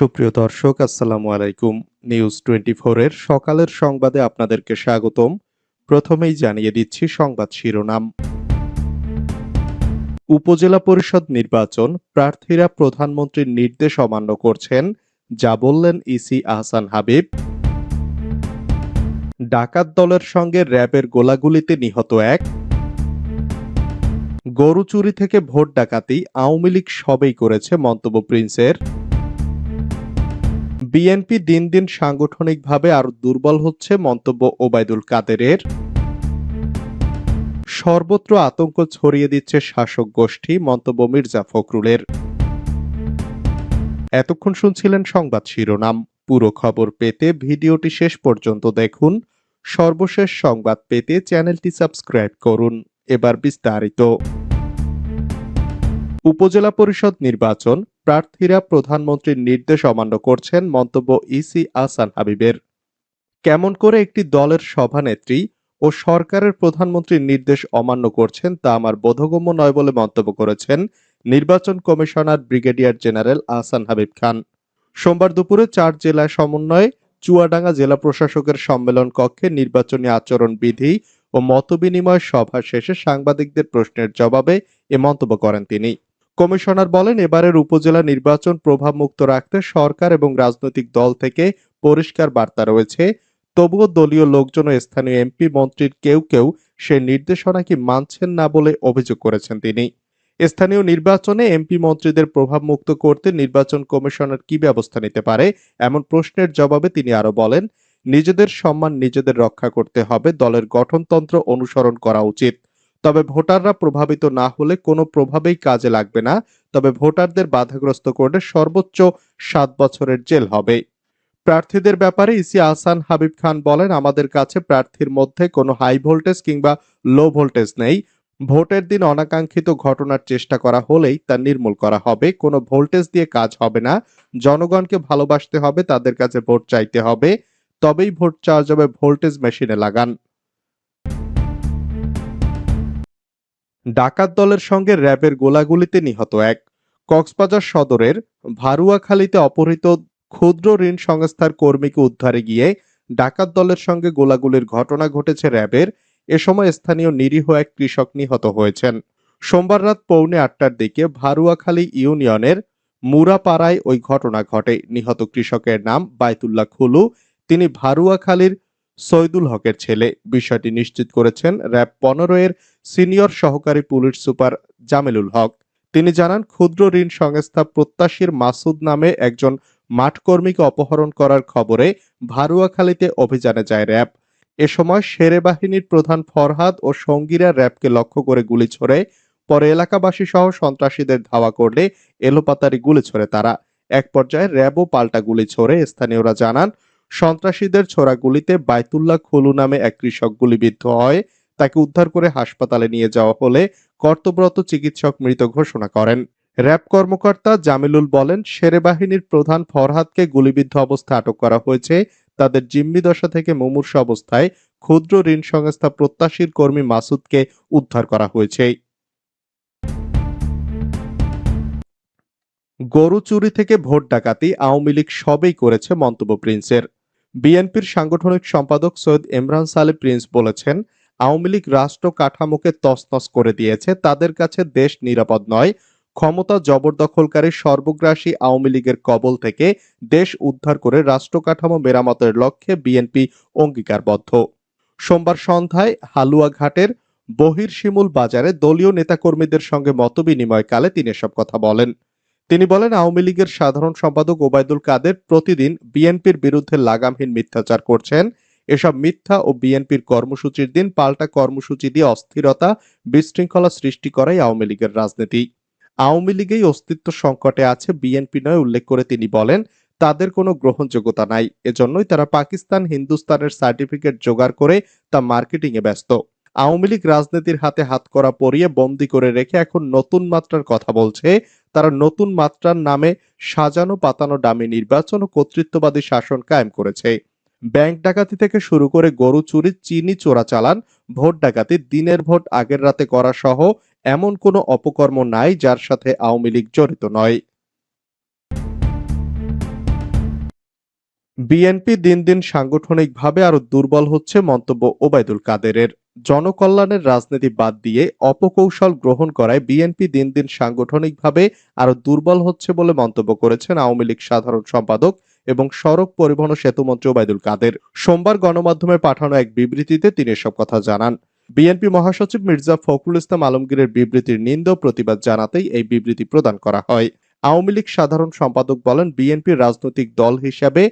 সুপ্রিয় দর্শক, আসসালামু আলাইকুম। নিউজ টোয়েন্টি এর সকালের সংবাদে আপনাদেরকে স্বাগতম। প্রথমেই জানিয়ে দিচ্ছি সংবাদ শিরোনাম। উপজেলা পরিষদ নির্বাচন, প্রার্থীরা প্রধানমন্ত্রীর নির্দেশ অমান্য করছেন, যা বললেন ইসি আহসান হাবিব। ডাকাত দলের সঙ্গে র্যাবের গোলাগুলিতে নিহত এক। গরু চুরি থেকে ভোট ডাকাতি আওয়ামী লীগ সবেই করেছে মন্তব্য প্রিন্সের। বিএনপি দিন দিন সাংগঠনিকভাবে আরও দুর্বল হচ্ছে, মন্তব্য ওবায়দুল কাদেরের। সর্বত্র আতঙ্ক ছড়িয়ে দিচ্ছে শাসক গোষ্ঠী, মন্তব্য মির্জা ফখরুলের। এতক্ষণ শুনছিলেন সংবাদ শিরোনাম। পুরো খবর পেতে ভিডিওটি শেষ পর্যন্ত দেখুন। সর্বশেষ সংবাদ পেতে চ্যানেলটি সাবস্ক্রাইব করুন। এবার বিস্তারিত। উপজেলা পরিষদ নির্বাচন প্রার্থীরা প্রধানমন্ত্রীর নির্দেশ অমান্য করছেন মন্তব্য ইসি আসান হাবিবের। কেমন করে একটি দলের সভানেত্রী ও সরকারের প্রধানমন্ত্রীর নির্দেশ অমান্য করছেন তা আমার বোধগম্য নয় বলে মন্তব্য করেছেন নির্বাচন commissioner brigadier general Ahsan Habib Khan. সোমবার দুপুরে চার জেলায় সমন্বয়ে চুয়াডাঙ্গা জেলা প্রশাসকের সম্মেলন কক্ষে নির্বাচনী আচরণ বিধি ও মতবিনিময় সভা শেষে সাংবাদিকদের প্রশ্নের জবাবে এ মন্তব্য করেন তিনি। কমিশনার বলেন, এবারের উপজেলা নির্বাচন প্রভাবমুক্ত রাখতে সরকার এবং রাজনৈতিক দল থেকে পরিষ্কার বার্তা রয়েছে। তবুও দলীয় লোকজন ও স্থানীয় এমপি মন্ত্রীর কেউ কেউ সে নির্দেশনা কি মানছেন না বলে অভিযোগ করেছেন তিনি। স্থানীয় নির্বাচনে এমপি মন্ত্রীদের প্রভাবমুক্ত করতে নির্বাচন কমিশনার কি ব্যবস্থা নিতে পারে, এমন প্রশ্নের জবাবে তিনি আরও বলেন, নিজেদের সম্মান নিজেদের রক্ষা করতে হবে, দলের গঠনতন্ত্র অনুসরণ করা উচিত। তবে ভোটাররা প্রভাবিত না হলে কোনো প্রভাবেই কাজে লাগবে না। তবে ভোটারদের বাধাগ্রস্ত করলে সর্বোচ্চ সাত বছরের জেল হবে। প্রার্থীদের ব্যাপারে ইসি আহসান হাবিব খান বলেন, আমাদের কাছে প্রার্থীর মধ্যে কোনো হাই ভোল্টেজ কিংবা লো ভোল্টেজ নেই। ভোটের দিন অনাকাঙ্ক্ষিত ঘটনার চেষ্টা করা হলেই তা নির্মূল করা হবে। কোনো ভোল্টেজ দিয়ে কাজ হবে না। জনগণকে ভালোবাসতে হবে, তাদের কাছে ভোট চাইতে হবে। তবেই ভোট চাওয়া যাবে। ভোল্টেজ মেশিনে লাগান। ডাকাত দলের সঙ্গে র্যাবের গোলাগুলিতে নিহত এক কক্সবাজার সদরের ভারুয়াখালীতে অপহৃত ক্ষুদ্র ঋণ সংস্থার কর্মীকে উদ্ধারে গিয়ে ডাকাত দলের সঙ্গে গোলাগুলির ঘটনা ঘটেছে র্যাবের। এ সময় স্থানীয় নিরীহ এক কৃষক নিহত হয়েছেন। সোমবার রাত পৌনে আটটার দিকে ভারুয়াখালী ইউনিয়নের মুরাপাড়ায় ওই ঘটনা ঘটে। নিহত কৃষকের নাম বাইতুল্লাহ খুলু। তিনি ভারুয়াখালীর সৈদুল হকের ছেলে। বিষয়টি নিশ্চিত করেছেন র্যাব পনেরো এর সিনিয়র সহকারী পুলিশ সুপার জামিলুল হক। তিনি জানান, ক্ষুদ্র ঋণ সংস্থা প্রত্যাশীর মাসুদ নামে একজন মাঠকর্মীকে অপহরণ করার খবরে ভারুয়াখালীতে অভিযানে যায় র্যাব। এ সময় সেরে বাহিনীর প্রধান ফরহাদ ও সঙ্গীরা র্যাবকে লক্ষ্য করে গুলি ছোড়ে। পরে এলাকাবাসী সহ সন্ত্রাসীদের ধাওয়া করলে এলোপাতারি গুলি ছোড়ে তারা। এক পর্যায়ে র্যাবও পাল্টা গুলি ছোড়ে, স্থানীয়রা জানান, সন্ত্রাসীদের ছোড়া গুলিতে বাইতুল্লাহ খুলু নামে এক কৃষক গুলিবিদ্ধ হয়। তাকে উদ্ধার করে হাসপাতালে নিয়ে যাওয়া হলে কর্তব্যরত চিকিৎসক মৃত ঘোষণা করেন। র্যাব কর্মকর্তা জামিলুল বলেন সেরে বাহিনীর প্রধান ফরহাদকে গুলিবিদ্ধ অবস্থায় আটক করা হয়েছে। তাদের জিম্মি দশা থেকে মুমূর্ষ অবস্থায় ক্ষুদ্র ঋণ সংস্থা প্রত্যাশীর কর্মী মাসুদকে উদ্ধার করা হয়েছে। গরু চুরি থেকে ভোট ডাকাতি আওয়ামী লীগ সবেই করেছে মন্তব্য প্রিন্সের। বিএনপির সাংগঠনিক সম্পাদক সৈয়দ ইমরান সালে প্রিন্স বলেছেন আওয়ামী লীগ রাষ্ট্র কাঠামোকে তছনছ করে দিয়েছে, তাদের কাছে দেশ নিরাপদ নয়। ক্ষমতা জবরদখলকারী সর্বগ্রাসী আওয়ামী লীগের কবল থেকে দেশ উদ্ধার করে রাষ্ট্র কাঠামো মেরামতের লক্ষ্যে বিএনপি অঙ্গীকারবদ্ধ। সোমবার সন্ধ্যায় হালুয়াঘাটের বহিরশিমুল বাজারে দলীয় নেতাকর্মীদের সঙ্গে মতবিনিময়কালে তিনি এসব কথা বলেন। তিনি বলেন, আওয়ামী লীগের সাধারণ সম্পাদক ওবায়দুল কাদের প্রতিদিন বিএনপির বিরুদ্ধে লাগামহীন মিথ্যাচার করছেন। এসব মিথ্যা ও বিএনপির কর্মসূচির দিন পাল্টা কর্মসূচি দিয়ে অস্থিরতা, বিশৃঙ্খলা সৃষ্টি করাই আওয়ামী লীগের রাজনীতি। আওয়ামী লীগেই অস্তিত্ব সংকটে আছে বিএনপি নয়, উল্লেখ করে তিনি বলেন, তাদের কোনো গ্রহণযোগ্যতা নাই। এজন্যই তারা পাকিস্তান, হিন্দুস্তানের সার্টিফিকেট জোগাড় করে তা মার্কেটিং এ ব্যস্ত। আওয়ামী লীগ রাজনীতির হাতে হাত করা পরিয়ে বন্দি করে রেখে এখন নতুন মাত্রার কথা বলছে। তারা নতুন মাত্রার নামে সাজানো পাতানো ডামি নির্বাচন ও কর্তৃত্ববাদী শাসন কায়েম করেছে। ব্যাংক ডাকাতি থেকে শুরু করে গরু চুরি, চিনি চোরাচালান ভোট ডাকাতি, দিনের ভোট, আগের রাতে করা সহ এমন কোনো অপকর্ম নাই যার সাথে আওয়ামী লীগ জড়িত নয়। বিএনপি দিন দিন সাংগঠনিকভাবে আরও দুর্বল হচ্ছে মন্তব্য ওবায়দুল কাদেরের। জনকল্যাণের রাজনীতি বাদ দিয়ে অপকৌশল গ্রহণ করায় বিএনপি দিন দিন সাংগঠনিকভাবে আরও দুর্বল হচ্ছে বলে মন্তব্য করেছেন আওয়ামী লীগ সাধারণ সম্পাদক এবং সড়ক পরিবহন ও সেতুমন্ত্রী ওবায়দুল কাদের সোমবার গণমাধ্যমে পাঠানো এক বিবৃতিতে তিনি এসব কথা জানান। বিএনপি মহাসচিব মির্জা ফখরুল ইসলাম আলমগীরের বিবৃতির নিন্দ প্রতিবাদ জানাতেই এই বিবৃতি প্রদান করা হয়। আওয়ামী লীগ সাধারণ সম্পাদক বলেন, বিএনপির রাজনৈতিক দল হিসাবে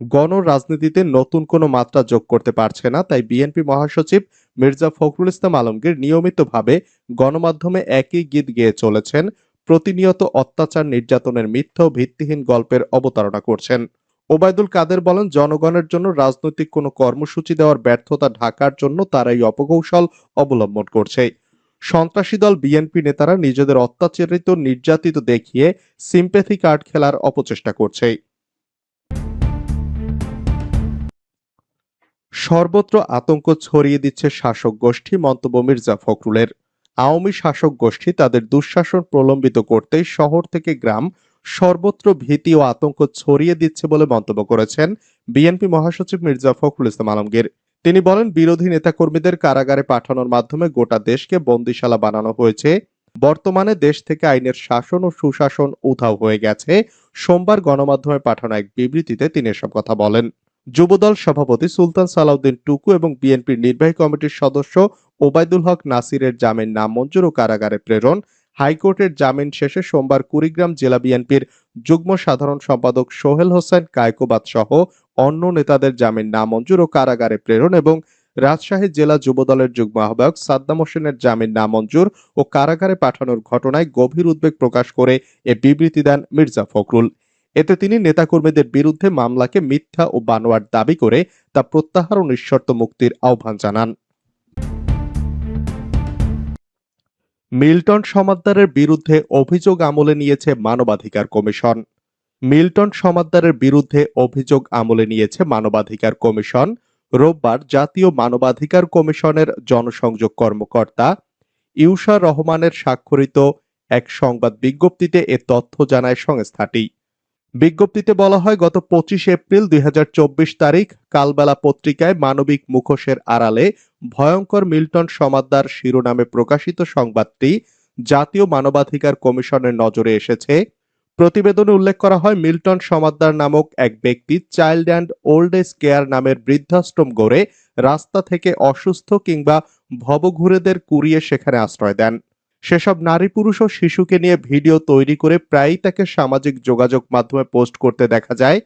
গণ রাজনীতিতে নতুন কোনো মাত্রা যোগ করতে পারছে না, তাই বিএনপি মহাসচিব মির্জা ফখরুল ইসলাম আলমগীর নিয়মিতভাবে গণমাধ্যমে একই গীত গেয়ে চলেছেন। প্রতিনিয়ত অত্যাচার, নির্যাতনের মিথ্যা ভিত্তিহীন গল্পের অবতারণা করছেন। ওবায়দুল কাদের বলেন, জনগণের জন্য রাজনৈতিক কোনো কর্মসূচি দেওয়ার ব্যর্থতা ঢাকার জন্য তারা এই অপকৌশল অবলম্বন করছে। সন্ত্রাসী দল বিএনপি নেতারা নিজেদের অত্যাচারিত, নির্যাতিত দেখিয়ে সিম্পেথি কার্ড খেলার অপচেষ্টা করছে। সর্বত্র আতঙ্ক ছড়িয়ে দিচ্ছে শাসক গোষ্ঠী, মন্তব্য মির্জা ফখরুলের। আওয়ামী শাসক গোষ্ঠী তাদের দুঃশাসন প্রলম্বিত করতে শহর থেকে গ্রাম সর্বত্র ভীতি ও আতঙ্ক ছড়িয়ে দিচ্ছে বলে মন্তব্য করেছেন বিএনপি মহাসচিব মির্জা ফখরুল ইসলাম আলমগীর। তিনি বলেন, বিরোধী নেতাকর্মীদের কারাগারে পাঠানোর মাধ্যমে গোটা দেশকে বন্দিশালা বানানো হয়েছে। বর্তমানে দেশ থেকে আইনের শাসন ও সুশাসন উধাও হয়ে গেছে। সোমবার গণমাধ্যমে পাঠানো এক বিবৃতিতে তিনি এসব কথা বলেন। যুবদল সভাপতি সুলতান সালাউদ্দিন টুকু এবং বিএনপির নির্বাহী কমিটির সদস্য ওবায়দুল হক নাসিরের জামিন নামঞ্জুর ও কারাগারে প্রেরণ। হাইকোর্টের জামিন শেষে সোমবার কুড়িগ্রাম জেলা বিএনপির যুগ্ম সাধারণ সম্পাদক সোহেল হোসেন কায়কোবাদ সহ অন্য নেতাদের জামিন নামঞ্জুর ও কারাগারে প্রেরণ এবং রাজশাহী জেলা যুবদলের যুগ্ম আহ্বায়ক সাদ্দাম হোসেনের জামিন নামঞ্জুর ও কারাগারে পাঠানোর ঘটনায় গভীর উদ্বেগ প্রকাশ করে এ বিবৃতি দেন মির্জা ফখরুল। এতে তিনি নেতাকর্মীদের বিরুদ্ধে মামলাকে মিথ্যা ও বানোয়ার দাবি করে তা প্রত্যাহার ও নিঃশর্ত মুক্তির আহ্বান জানান। মিল্টন সমাদ্দারের বিরুদ্ধে অভিযোগ আমলে নিয়েছে মানবাধিকার কমিশন। মিল্টন সমাদ্দারের বিরুদ্ধে অভিযোগ আমলে নিয়েছে মানবাধিকার কমিশন। রোববার জাতীয় মানবাধিকার কমিশনের জনসংযোগ কর্মকর্তা ইউসা রহমানের স্বাক্ষরিত এক সংবাদ বিজ্ঞপ্তিতে এ তথ্য জানায় সংস্থাটি। বিজ্ঞপ্তিতে বলা হয়, গত পঁচিশ এপ্রিল দুই হাজার চব্বিশ তারিখ কালবেলা পত্রিকায় মানবিক মুখোশের আড়ালে ভয়ঙ্কর মিল্টন সমাদ্দার শিরোনামে প্রকাশিত সংবাদটি জাতীয় মানবাধিকার কমিশনের নজরে এসেছে। প্রতিবেদনে উল্লেখ করা হয়, মিল্টন সমাদ্দার নামক এক ব্যক্তি child and old age care নামের বৃদ্ধাশ্রম গড়ে রাস্তা থেকে অসুস্থ কিংবা ভবঘুরেদের কুড়িয়ে সেখানে আশ্রয় দেন। সেসব নারী, পুরুষ ও শিশুকে নিয়ে ভিডিও তৈরি করে প্রায়ই তাকে সামাজিক যোগাযোগ মাধ্যমে পোস্ট করতে দেখা যায়।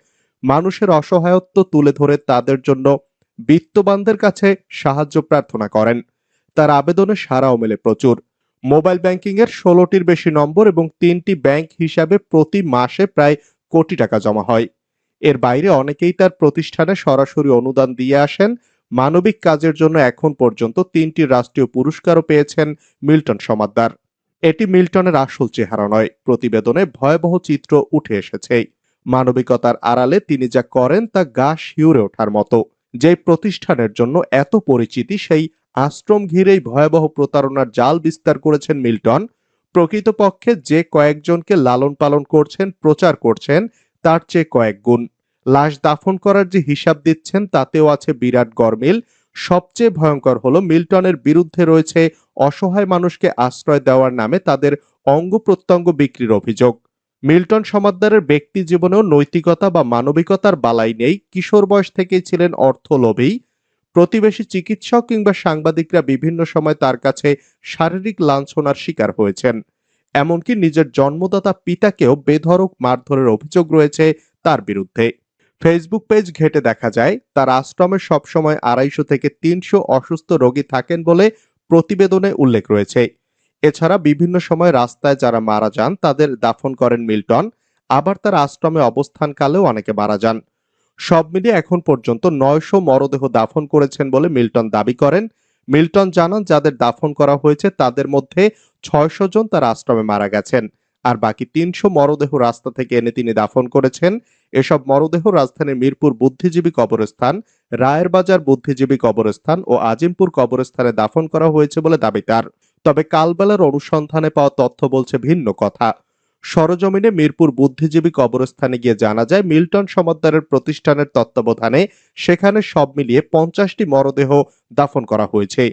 মানুষের অসহায়ত্ব তুলে ধরে তাদের জন্য বিত্তবানদের কাছে সাহায্য প্রার্থনা করেন। তার আবেদনে সারাও মেলে প্রচুর। মোবাইল ব্যাংকিং এর ষোলোটির বেশি নম্বর এবং তিনটি ব্যাংক হিসাবে প্রতি মাসে প্রায় কোটি টাকা জমা হয়। এর বাইরে অনেকেই তার প্রতিষ্ঠানে সরাসরি অনুদান দিয়ে আসেন মানবিক কাজের জন্য এখন পর্যন্ত তিনটি রাষ্ট্রীয় পুরস্কারও পেয়েছেন মিল্টন সমাদ্দার। এটি মিল্টনের আসল চেহারা নয়, প্রতিবেদনে ভয়াবহ চিত্র উঠে এসেছে। মানবিকতার আড়ালে তিনি যা করেন তা গা শিউরে ওঠার মতো। যে প্রতিষ্ঠানের জন্য এত পরিচিতি, সেই আশ্রম ঘিরেই ভয়াবহ প্রতারণার জাল বিস্তার করেছেন মিল্টন। প্রকৃতপক্ষে যে কয়েকজনকে লালন পালন করছেন, প্রচার করছেন, তার চেয়ে কয়েক গুণ। লাশ দাফন করার যে হিসাব দিচ্ছেন, তাতেও আছে বিরাট গরমিল। সবচেয়ে ভয়ঙ্কর হলো মিল্টনের বিরুদ্ধে রয়েছে অসহায় মানুষকে আশ্রয় দেওয়ার নামে তাদের অঙ্গ প্রত্যঙ্গ বিক্রির অভিযোগ। মিল্টন সমাদ্দারের ব্যক্তি জীবনেও নৈতিকতা বা মানবিকতার বালাই নেই। কিশোর বয়স থেকেই ছিলেন অর্থ অর্থলোভী। প্রতিবেশী চিকিৎসক কিংবা সাংবাদিকরা বিভিন্ন সময় তার কাছে শারীরিক লাঞ্ছনার শিকার হয়েছেন। এমনকি নিজের জন্মদাতা পিতাকেও বেধড়ক মারধরের অভিযোগ রয়েছে তার বিরুদ্ধে। ফেসবুক পেজ ঘেটে দেখা যায়, তার আশ্রমে সবসময় আড়াইশো থেকে তিনশো অসুস্থ রোগী থাকেন বলে প্রতিবেদনে উল্লেখ রয়েছে। এছাড়া বিভিন্ন সময় রাস্তায় যারা মারা যান, তাদের দাফন করেন মিল্টন, আবার তার আশ্রমে অবস্থানকালেও অনেকে মারা যান। সব মিলিয়ে এখন পর্যন্ত নয়শো মরদেহ দাফন করেছেন বলে মিল্টন দাবি করেন। মিল্টন জানান, যাদের দাফন করা হয়েছে, তাদের মধ্যে ছয়শো জন তার আশ্রমে মারা গেছেন, আর বাকি তিনশো মরদেহ রাস্তা থেকে এনে তিনি দাফন করেছেন। এসব মরদেহ রাজধানীর মিরপুর বুদ্ধিজীবী কবরস্থান রায়ের বাজার বুদ্ধিজীবী কবরস্থান ও আজিমপুর কবরস্থানে দাফন করা হয়েছে বলে দাবি তার। তবে কালবেলার অনুসন্ধানে পাওয়া তথ্য বলছে ভিন্ন কথা। সরজমিনে মিরপুর বুদ্ধিজীবী কবরস্থানে গিয়ে জানা যায়, মিল্টন সমাদ্দারের প্রতিষ্ঠানের তত্ত্বাবধানে সেখানে সব মিলিয়ে পঞ্চাশটি মরদেহ দাফন করা হয়েছে।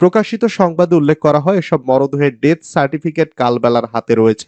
প্রকাশিত সংবাদে উল্লেখ করা হয়, এসব মরদেহের ডেথ সার্টিফিকেট কালবেলার হাতে রয়েছে।